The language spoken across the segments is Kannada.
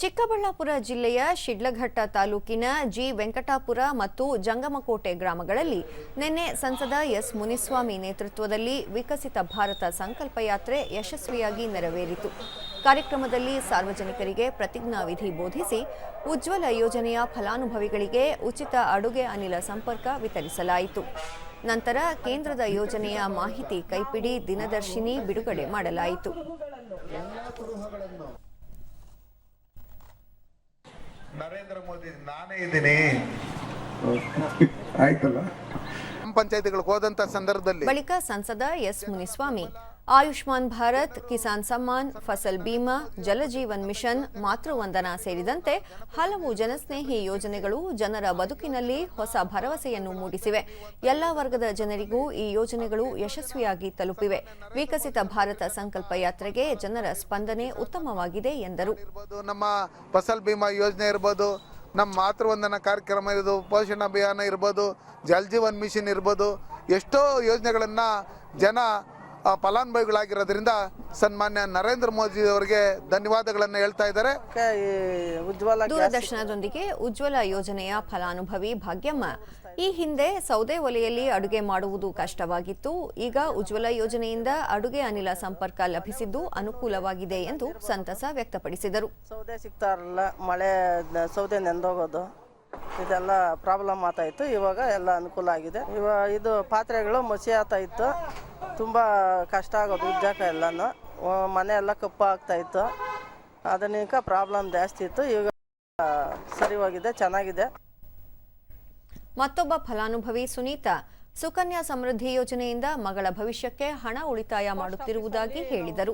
ಚಿಕ್ಕಬಳ್ಳಾಪುರ ಜಿಲ್ಲೆಯ ಶಿಡ್ಲಘಟ್ಟ ತಾಲೂಕಿನ ಜಿ ವೆಂಕಟಾಪುರ ಮತ್ತು ಜಂಗಮಕೋಟೆ ಗ್ರಾಮಗಳಲ್ಲಿ ನಿನ್ನೆ ಸಂಸದ ಎಸ್ ಮುನಿಸ್ವಾಮಿ ನೇತೃತ್ವದಲ್ಲಿ ವಿಕಸಿತ ಭಾರತ ಸಂಕಲ್ಪ ಯಾತ್ರೆ ಯಶಸ್ವಿಯಾಗಿ ನೆರವೇರಿತು. ಕಾರ್ಯಕ್ರಮದಲ್ಲಿ ಸಾರ್ವಜನಿಕರಿಗೆ ಪ್ರತಿಜ್ಞಾವಿಧಿ ಬೋಧಿಸಿ ಉಜ್ವಲ ಯೋಜನೆಯ ಫಲಾನುಭವಿಗಳಿಗೆ ಉಚಿತ ಅಡುಗೆ ಅನಿಲ ಸಂಪರ್ಕ ವಿತರಿಸಲಾಯಿತು. ನಂತರ ಕೇಂದ್ರದ ಯೋಜನೆಯ ಮಾಹಿತಿ ಕೈಪಿಡಿ ದಿನದರ್ಶಿನಿ ಬಿಡುಗಡೆ ಮಾಡಲಾಯಿತು. ನರೇಂದ್ರ ಮೋದಿ ನಾನೇ ಇದ್ದೀನಿ. ಆಯ್ತಲ್ಲ? ಗ್ರಾಮ ಪಂಚಾಯತಿಗಳಿಗೆ ಹೋದಂತ ಸಂದರ್ಭದಲ್ಲಿ ಬಳಿಕ ಸಂಸದ ಎಸ್ ಮುನಿಸ್ವಾಮಿ ಆಯುಷ್ಮಾನ್ ಭಾರತ್, ಕಿಸಾನ್ ಸಮ್ಮಾನ್, ಫಸಲ್ ಬಿಮಾ ಜಲಜೀವನ್ ಮಿಷನ್ ಮಾತೃವಂದನಾ ಸೇರಿದಂತೆ ಹಲವು ಜನಸ್ನೇಹಿ ಯೋಜನೆಗಳು ಜನರ ಬದುಕಿನಲ್ಲಿ ಹೊಸ ಭರವಸೆಯನ್ನು ಮೂಡಿಸಿವೆ. ಎಲ್ಲ ವರ್ಗದ ಜನರಿಗೂ ಈ ಯೋಜನೆಗಳು ಯಶಸ್ವಿಯಾಗಿ ತಲುಪಿವೆ. ವಿಕಸಿತ ಭಾರತ ಸಂಕಲ್ಪ ಯಾತ್ರೆಗೆ ಜನರ ಸ್ಪಂದನೆ ಉತ್ತಮವಾಗಿದೆ ಎಂದರು. ನಮ್ಮ ಫಸಲ್ ಬಿಮಾ ಯೋಜನೆ ಇರ್ಬೋದು, ನಮ್ಮ ಮಾತೃವಂದನ ಕಾರ್ಯಕ್ರಮ ಇರ್ಬೋದು, ಪೋಷಣ ಅಭಿಯಾನ ಇರ್ಬೋದು, ಜಲ್ ಜೀವನ್ ಮಿಷನ್ ಇರ್ಬೋದು, ಎಷ್ಟೋ ಯೋಜನೆಗಳನ್ನು ಜನ ಫಲಾನುಭವಿಗಳಾಗಿರೋದ್ರಿಂದ ಸನ್ಮಾನ್ಯ ನರೇಂದ್ರ ಮೋದಿ ಅವರಿಗೆ ಧನ್ಯವಾದಗಳನ್ನು ಹೇಳ್ತಾ ಇದ್ದಾರೆ. ದೂರದರ್ಶನದೊಂದಿಗೆ ಉಜ್ವಲ ಯೋಜನೆಯ ಫಲಾನುಭವಿ ಭಾಗ್ಯಮ್ಮ. ಈ ಹಿಂದೆ ಸೌದೆ ಒಲೆಯಲ್ಲಿ ಅಡುಗೆ ಮಾಡುವುದು ಕಷ್ಟವಾಗಿತ್ತು. ಈಗ ಉಜ್ವಲ ಯೋಜನೆಯಿಂದ ಅಡುಗೆ ಅನಿಲ ಸಂಪರ್ಕ ಲಭಿಸಿದ್ದು ಅನುಕೂಲವಾಗಿದೆ ಎಂದು ಸಂತಸ ವ್ಯಕ್ತಪಡಿಸಿದರು. ಸೌದೆ ಸಿಗ್ತಾ ಇರಲಿಲ್ಲ ಮಳೆ ಸೌದೆ ನೆಂದೋಗೋದು. ಇದೆಲ್ಲ ಪ್ರಾಬ್ಲಮ್ ಆತ ಇತ್ತು ಇವಾಗ ಎಲ್ಲ ಅನುಕೂಲ ಆಗಿದೆ. ಇವಾಗ ಇದು ಪಾತ್ರೆಗಳು ಮಸಿ ಇತ್ತು. ತುಂಬ ಕಷ್ಟ ಆಗೋದು ಉಜ್ಜಾಕ ಎಲ್ಲನೂ. ಮನೆ ಎಲ್ಲ ಕಪ್ಪು ಆಗ್ತಾ ಇತ್ತು. ಅದನ್ನೀಗ ಪ್ರಾಬ್ಲಮ್ ಜಾಸ್ತಿ ಇತ್ತು. ಈಗ ಸರಿ ಹೋಗಿದೆ, ಚೆನ್ನಾಗಿದೆ. ಮತ್ತೊಬ್ಬ ಫಲಾನುಭವಿ ಸುನೀತಾ ಸುಕನ್ಯಾ ಸಮೃದ್ಧಿ ಯೋಜನೆಯಿಂದ ಮಗಳ ಭವಿಷ್ಯಕ್ಕೆ ಹಣ ಉಳಿತಾಯ ಮಾಡುತ್ತಿರುವುದಾಗಿ ಹೇಳಿದರು.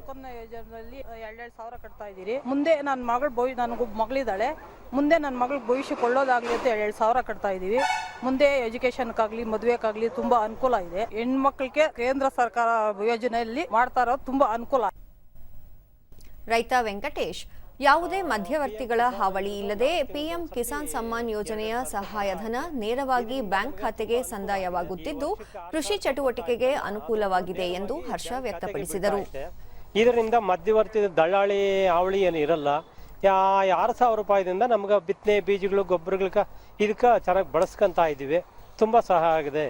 ಸಾವಿರ ಕಟ್ತಾ ಇದ್ದೀರಿ. ಮುಂದೆ ನನ್ನ ಮಗಳು ಭವಿ ನನಗೊಬ್ಬ ಮಗಳಿದ್ದಾಳೆ. ಮುಂದೆ ನನ್ನ ಮಗಳ ಭವಿಷ್ಯ ಕೊಳ್ಳೋದಾಗಲಿ ಅಂತ ಎರಡು ಸಾವಿರ ಕಟ್ತಾ ಇದ್ದೀವಿ. ಮುಂದೆ ಎಜುಕೇಷನ್ಗಾಗಲಿ ಮದುವೆಗಾಗಲಿ ತುಂಬ ಅನುಕೂಲ ಇದೆ. ಹೆಣ್ಮಕ್ಳಿಗೆ ಕೇಂದ್ರ ಸರ್ಕಾರ ಯೋಜನೆಯಲ್ಲಿ ಮಾಡ್ತಾ ಇರೋದು ತುಂಬ ಅನುಕೂಲ. ರೈತ ವೆಂಕಟೇಶ್ ಯಾವುದೇ ಮಧ್ಯವರ್ತಿಗಳ ಹಾವಳಿ ಇಲ್ಲದೆ ಪಿಎಂ ಕಿಸಾನ್ ಸಮ್ಮಾನ್ ಯೋಜನೆಯ ಸಹಾಯಧನ ನೇರವಾಗಿ ಬ್ಯಾಂಕ್ ಖಾತೆಗೆ ಸಂದಾಯವಾಗುತ್ತಿದ್ದು, ಕೃಷಿ ಚಟುವಟಿಕೆಗೆ ಅನುಕೂಲವಾಗಿದೆ ಎಂದು ಹರ್ಷ ವ್ಯಕ್ತಪಡಿಸಿದರು. ಇದರಿಂದ ಮಧ್ಯವರ್ತಿ ದಳ್ಳಾಳಿ ಹಾವಳಿ ಏನು ಇರಲ್ಲ. ಆರು ಸಾವಿರ ರೂಪಾಯಿದಿಂದ ನಮ್ಗೆ ಬಿತ್ತನೆ ಬೀಜಗಳು ಗೊಬ್ಬರಗಳಿಗೆ ಇದಕ್ಕೆ ಚೆನ್ನಾಗಿ ಬಳಸ್ಕೊಂತ ಇದ್ದೀವಿ. ತುಂಬಾ ಸಹಾಯ ಆಗಿದೆ.